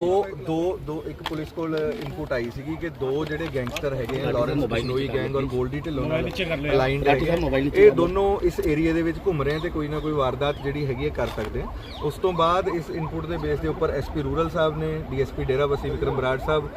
ਦੋ ਦੋ ਦੋ ਇੱਕ ਪੁਲਿਸ ਕੋਲ ਇਨਪੁਟ ਆਈ ਸੀਗੀ ਕਿ ਦੋ ਜਿਹੜੇ ਗੈਂਗਸਟਰ ਹੈਗੇ ਆ ਲਾਰੈਂਸ ਬਿਸ਼ਨੋਈ ਗੈਂਗ ਔਰ ਗੋਲਡੀ ਢਿੱਲੋਂ ਨਾਲ ਅਲਾਈਨਡ ਹੈਗੇ ਇਹ ਦੋਨੋਂ ਇਸ ਏਰੀਆ ਦੇ ਵਿੱਚ ਘੁੰਮ ਰਹੇ ਆ ਤੇ ਕੋਈ ਨਾ ਕੋਈ ਵਾਰਦਾਤ ਜਿਹੜੀ ਹੈਗੀ ਹੈ ਕਰ ਸਕਦੇ ਆ। ਉਸ ਤੋਂ ਬਾਅਦ ਇਸ ਇਨਪੁਟ ਦੇ ਬੇਸ ਦੇ ਉੱਪਰ ਐਸਪੀ ਰੂਰਲ ਸਾਹਿਬ ਨੇ ਡੀਐਸਪੀ ਡੇਰਾਬੱਸੀ ਵਿਕਰਮ ਬਰਾੜ ਸਾਹਿਬ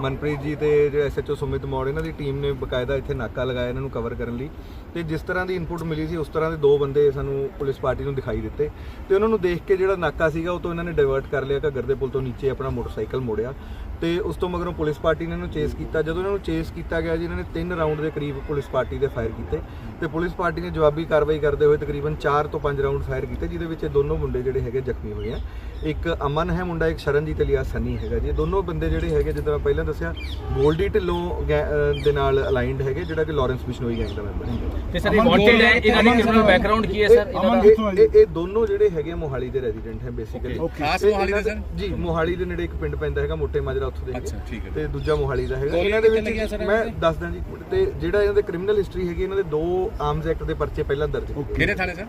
ਮਨਪ੍ਰੀਤ ਜੀ ਤੇ ਜੋ ਐਸਐਚਓ ਸੁਮਿਤ ਮੌੜ ਇਹਨਾਂ ਦੀ ਟੀਮ ਨੇ ਬਕਾਇਦਾ ਇੱਥੇ ਨਾਕਾ ਲਗਾਇਆ ਇਹਨਾਂ ਨੂੰ ਕਵਰ ਕਰਨ ਲਈ। ਤੇ ਜਿਸ ਤਰ੍ਹਾਂ ਦੀ ਇਨਪੁਟ ਮਿਲੀ ਸੀ ਉਸ ਤਰ੍ਹਾਂ ਦੇ ਦੋ ਬੰਦੇ ਸਾਨੂੰ ਪੁਲਿਸ ਪਾਰਟੀ ਨੂੰ ਦਿਖਾਈ ਦਿੱਤੇ। ਤੇ ਉਹਨਾਂ ਨੂੰ ਦੇਖ ਕੇ ਜਿਹੜਾ ਨਾਕਾ ਸੀਗਾ ਉਹ ਤੋਂ ਇਹਨਾਂ ਨੇ ਡਾਇਵਰਟ ਕਰ ਲਿਆ ਘੱਗਰ ਦੇ ਪੁਲ ਤੋਂ ਨੀਚੇ ਆਪਣਾ ਮੋਟਰਸਾਈਕਲ ਮੋੜਿਆ ਤੇ ਉਸ ਤੋਂ ਮਗਰੋਂ ਪੁਲਿਸ ਪਾਰਟੀ ਨੇ ਇਹਨੂੰ ਚੇਸ ਕੀਤਾ। ਜਦੋਂ ਇਹਨਾਂ ਨੂੰ ਚੇਸ ਕੀਤਾ ਗਿਆ ਜੀ, ਇਹਨਾਂ ਨੇ ਤਿੰਨ ਰਾਉਂਡ ਦੇ ਕਰੀਬ ਪੁਲਿਸ ਪਾਰਟੀ ਦੇ ਫਾਇਰ ਕੀਤੇ ਤੇ ਪੁਲਿਸ ਪਾਰਟੀ ਨੇ ਜਵਾਬੀ ਕਾਰਵਾਈ ਕਰਦੇ ਹੋਏ ਤਕਰੀਬਨ 4 ਤੋਂ 5 ਰਾਉਂਡ ਫਾਇਰ ਕੀਤੇ, ਜਿਹਦੇ ਵਿੱਚ ਇਹ ਦੋਨੋਂ ਮੁੰਡੇ ਜਿਹੜੇ ਹੈਗੇ ਜ਼ਖਮੀ ਹੋਏ ਆ। ਇੱਕ ਅਮਨ ਹੈ ਮੁੰਡਾ ਇੱਕ ਸ਼ਰਨਜੀਤ ਅਲੀਆ ਸੰਨੀ ਹੈਗਾ ਜੀ। ਇਹ ਦੋਨੋਂ ਬੰਦੇ ਜਿਹੜੇ ਹੈਗੇ ਜਿੱਦਾਂ ਮੈਂ ਪਹਿਲਾਂ ਦੱਸਿਆ ਗੋਲਡੀ ਢਿੱਲੋਂ ਗੈ- ਅਹ ਦੇ ਨਾਲ ਅਲਾਈਨਡ ਹੈਗੇ ਜਿਹੜਾ ਕਿ ਲਾਰੈਂਸ ਬਿਸ਼ਨੋਈ ਗੈਂਗ ਦਾ ਮੈਂਬਰ ਹੈ ਤੇ ਸਰ ਇਹ ਵਾਂਟਡ ਹੈ ਇਹਨਾਂ ਦੀ ਕ੍ਰਿਮੀਨਲ ਬੈਕਗ੍ਰਾਉਂਡ ਕੀ ਹੈ ਸਰ? ਇਹਨਾਂ ਦਾ ਇਹ ਇਹ- ਇਹ ਦੋਨੋਂ ਜਿਹੜੇ ਹੈਗੇ ਆ ਮੋਹਾਲੀ ਦੇ ਰੈਜ਼ੀਡੈਂਟ ਹੈ ਬੇਸਿਕਲੀ ਖਾਸ ਮੋਹਾਲੀ ਦੇ ਸਰ? ਜੀ ਮੋਹਾਲੀ ਦੇ ਨੇੜੇ ਇੱਕ ਪਿੰਡ ਪੈਂਦਾ ਹੈਗਾ ਮੋਟੇ ਮਾਜਰਾ ਉੱਥੋਂ ਦੇ ਹੈਗੇ। ਅੱਛਾ, ਠੀਕ ਹੈ। ਤੇ ਦੂਜਾ ਮੋਹਾਲੀ ਦਾ ਹੈਗਾ। ਇਹਨਾਂ ਦੇ ਵਿੱਚ ਮੈਂ ਦੱਸਦਾ ਜੀ ਤੇ ਜਿਹੜਾ ਇਹਨਾਂ ਦੇ ਕ੍ਰਿਮੀਨਲ ਹਿਸਟਰੀ ਹੈਗੀ ਇਹਨਾਂ ਦੇ ਦੋ ਆਰਮਸ ਐਕਟ ਦੇ ਪਰਚੇ ਪਹਿਲਾਂ ਦਰਜ ਹੈਗੇ। ਕਿਹੜੇ ਥਾਣੇ ਸਰ?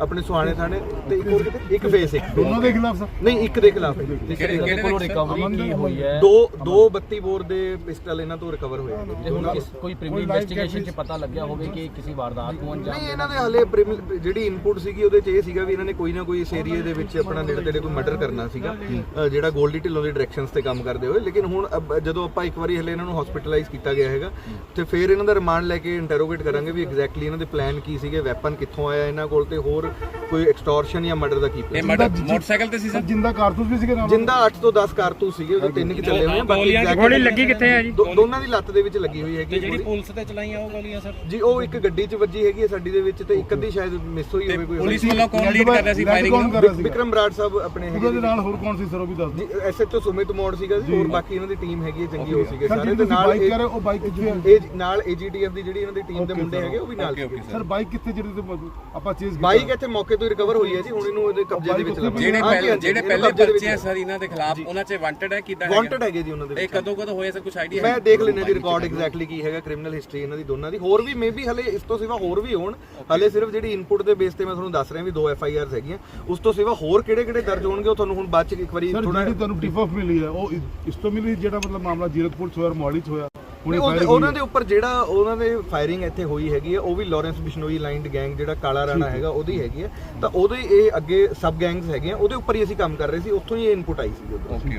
ਆਪਣੇ ਸੁਹਾਣੇ ਥਾਣੇ ਤੇ ਇੱਕ ਹੋਰ ਕਿਤੇ? ਇੱਕ ਫੇਸ ਇੱਕ। ਦੋਨੋਂ ਦੇ ਖਿਲਾਫ ਸਰ। ਨਹੀਂ ਇੱਕ ਦੇ ਖਿਲਾਫ। ਹੈ ਕਿਹੜੇ- ਇਹਨਾਂ ਦੇ ਕੋਲੋਂ ਕਿਹੜੇ ਰਿਕਵਰੀ ਕੀ ਹੋਈ ਹੈ। ਦੋ ਦੋ 32 ਬੋਰ ਦੇ ਪਿਸਟਲ ਇਹਨਾਂ ਤੋਂ ਰਿਕਵਰ ਹੋਏ ਹੈਗੇ। ਤੇ। ਹੁਣ ਕਿਸ ਕੋਈ ਪ੍ਰੀਮੀ ਇਨਵੈਸਟੀਗੇਸ਼ਨ 'ਚ ਪਤਾ ਲੱਗਿਆ ਹੋਵੇ ਕਿ ਕਿਸੇ ਵਾਰਦਾਤ ਨੂੰ ਅੰਜਾਮ ਨਹੀਂ ਇਹਨਾਂ ਦੇ ਹਾਲੇ ਪ੍ਰਿਮ- ਜਿਹੜੀ ਇਨਪੁਟ ਸੀਗੀ ਉਹਦੇ ਚ ਇਹ ਸੀਗਾ ਵੀ ਇਹਨਾਂ ਨੇ ਕੋਈ ਨਾ ਕੋਈ ਇਸ ਏਰੀਏ ਦੇ ਵਿੱਚ ਆਪਣਾ ਨੇੜੇ ਤੇੜੇ ਕੋਈ ਮਰਡਰ ਕਰਨਾ ਸੀਗਾ। ਅ, ਜਿਹੜਾ ਗੋਲਡੀ ਢਿੱਲੋਂ ਦੀ ਡਾਇਰੈਕਸ਼ਨਸ ਤੇ ਕੰਮ ਕਰਦੇ ਹੋਏ। ਲੇਕਿਨ ਹੁਣ ਅਬ- ਜਦੋਂ ਆਪਾਂ ਇੱਕ ਵਾਰੀ ਹਲੇ ਇਹਨਾਂ ਨੂੰ ਹਸਪੀਟਲਾਈਜ਼ ਕੀਤਾ ਗਿਆ ਹੈਗਾ ਤੇ ਫਿਰ ਇਹਨਾਂ ਦਾ ਰਿਮਾਂਡ ਲੈ ਕੇ ਇੰਟਰੋਗੇਟ ਕਰਾਂਗੇ ਵੀ ਐਗਜ਼ੈਕਟਲੀ ਇਹਨਾਂ ਦੇ ਪਲਾਨ ਕੀ ਸੀਗੇ ਵੈਪਨ ਕਿੱਥੋਂ ਆਇਆ ਇਹਨਾਂ ਕੋਲ ਤੇ ਹੋਰ ਕੋਈ ਐਕਸਟੋਰਸ਼ਨ ਜਾਂ ਮਰਡਰ ਦਾ ਕੀ ਇਹ ਮਰਡਰ ਮੋਟਰਸਾਈਕਲ ਤੇ ਸੀ ਸਰ। ਜਿੰਦਾ ਕਾਰਤੂਸ ਵੀ ਸੀਗੇ ਨਾਲ? ਜਿੰਦਾ 8 ਤੋਂ 10 ਕਾਰਤੂਸ ਸੀਗੇ ਉਹਦੇ ਤਿੰਨ ਕਿ ਚੱਲੇ ਹੋਏ ਆ ਬਾਕੀ exact- ਗੋਲੀ ਲੱਗੀ ਕਿੱਥੇ ਹੈ ਜੀ? ਦੋ- ਦੋਨਾਂ ਦੀ ਲੱਤ ਦੇ ਵਿੱਚ ਲੱਗੀ ਹੋਈ ਹੈਗੀ ਜਿਹੜੀ ਗੋਲੀ। ਪੁਲਿਸ ਤੇ ਚਲਾਈਆਂ ਉਹ ਗੋਲੀਆਂ ਸਰ? ਜੀ ਉਹ ਇੱਕ ਗੱਡੀ 'ਚ ਵੱਜੀ ਹੈਗੀ ਹੈ ਸਾਡੀ ਦੇ ਵਿੱਚ ਤੇ ਇੱਕ ਅੱਧੀ ਸ਼ਾਇਦ ਮਿਸ ਹੋਈ ਹੋਵੇ ਕੋਈ ਪੁਲਿਸ ਵੱਲੋਂ ਕੌਣ ਲੀਡ ਕਰ ਰਿਹਾ ਸੀ ਫਾਇਰਿੰਗ ਵਿਕਰਮ ਬਰਾੜ ਸਾਹਿਬ ਆਪਣੇ ਉਹਦੇ ਹੈਗੇ ਨਾਲ ਹੋਰ ਕੌਣ ਸੀ ਸਰ ਉਹ ਵੀ ਦੱਸ ਦਿਓ। ਜੀ ਐਸਐਚਓ ਸੁਮਿਤ ਮੋੜ ਸੀਗਾ ਜੀ ਹੋਰ ਬਾਕੀ ਇਹਨਾਂ ਦੀ ਟੀਮ ਹੈਗੀ ਹੈ ਚੰਗੀ ਹੋ ਸੀਗੇ ਸਰ ਤੇ ਨਾਲ ਬਾਈਕ ਕਰ ਰਹੇ ਹੋ ਉਹ ਬਾਈਕ ਕਿੱਥੇ ਹੈ ਇਹ ਨਾਲ ਏਜੀਟੀਐਫ ਦੀ ਜਿਹੜੀ ਇਹਨਾਂ ਦੀ ਟੀਮ ਦੇ ਮੁੰਡੇ. ਹੈਗੇ ਉਹ ਵੀ ਨਾਲ ਸੀਗੇ। ਸਰ ਬਾਈਕ ਕਿੱਥੇ ਜਿਹੜੀ ਤੇ ਆਪਾਂ ਚੇਜ਼ ਬਾਈਕ ਇੱਥੇ ਮੌਕੇ ਤੋਂ ਰਿਕਵਰ ਹੋਈ ਹੈ ਜੀ ਹੁਣ ਇਹਨੂੰ ਇਹਦੇ ਕਬਜ਼ੇ ਦੇ ਵਿੱਚ ਬਾਈਕ ਲੱਭੀ ਜਿਹੜੇ ਪਹਿਲੇ ਜਿਹੜੇ ਪਹਿਲੇ ਬੱਚੇ ਆ ਸਰ ਇਹਨਾਂ ਦੇ ਖਿਲਾਫ ਉਹਨਾਂ 'ਚ ਵਾਂਟਡ ਹੈ ਕਿਦਾਂ ਵਾਂਟਡ ਹੈਗੇ? ਜੀ ਉਹਨਾਂ ਦੇ ਇਹ ਵਿੱਚ। ਕਦੋਂ ਕਦੋਂ ਹੋਇਆ ਸਰ? ਕੁਝ ਆਈਡੀਆ ਮੈਂ ਦੇਖ ਲੈਣਾ ਜੀ ਰਿਕਾਰਡ ਐਗਜ਼ੈਕਟਲੀ ਕੀ ਹੈਗਾ ਕ੍ਰਿਮੀਨਲ ਹਿਸਟਰੀ ਇਹਨਾਂ ਦੀ ਦੋਨਾਂ ਦੀ। ਹੋਰ ਵੀ ਮੇਬੀ ਹਲੇ ਇਸ ਤੋਂ ਸਿਵਾ ਹੋਰ ਵੀ ਹੋਣ। ਹਲੇ ਸਿਰਫ ਜਿਹੜੀ ਇਨਪੁਟ ਦੇ ਬੇਸ ਤੇ ਮੈਂ ਤੁਹਾਨੂੰ ਦੱਸ ਰਿਹਾ ਵੀ ਦੋ ਐਫ ਆਈ ਆਰਸ ਹੈਗੀਆਂ। ਉਸ ਤੋਂ ਸਿਵਾ ਹੋਰ ਕਿਹੜੇ ਕਿਹੜੇ ਦਰਜ ਹੋਣਗੇ ਉਹ ਤੁਹਾਨੂੰ ਹੁਣ ਬਾਅਦ ਚ ਇੱਕ ਵਾਰੀ ਥੋੜਾ ਜਿਹੜੀ ਤੁਹਾਨੂੰ ਟਿਪ ਆਫ ਮਿਲੀ ਹੈ ਉਹ ਇਸ- ਇਸ ਤੋਂ ਮਿਲੀ ਜਿਹੜਾ ਮਤਲਬ ਮਾਮਲਾ ਜੀਰਕਪੁਰ ਚ ਹੋਇਆ ਮੋਹਾਲੀ ਚ ਹੋਇਆ। ਹੁਣ firing ਉਹਨਾਂ ਦੇ ਉੱਪਰ ਜਿਹੜਾ ਉਹਨਾਂ ਦੇ ਫਾਇਰਿੰਗ ਇੱਥੇ ਹੋਈ ਹੈਗੀ ਹੈ ਉਹ ਵੀ ਲਾਰੈਂਸ ਬਿਸ਼ਨੋਈ ਲਾਈਨਡ ਗੈਂਗ ਜਿਹੜਾ ਕਾਲਾ ਰਾਣਾ ਹੈਗਾ ਉਹਦੀ ਹੈਗੀ ਹੈ। ਤਾਂ ਉਹਦੇ ਇਹ ਅੱਗੇ ਸਬ ਗੈਂਗਸ ਹੈਗੇ ਆ ਉਹਦੇ ਉੱਪਰ ਹੀ ਅਸੀਂ ਕੰਮ ਕਰ ਰਹੇ ਸੀ ਉੱਥੋਂ ਹੀ ਇਹ ਇਨਪੁਟ ਆਈ ਸੀ ਓਕੇ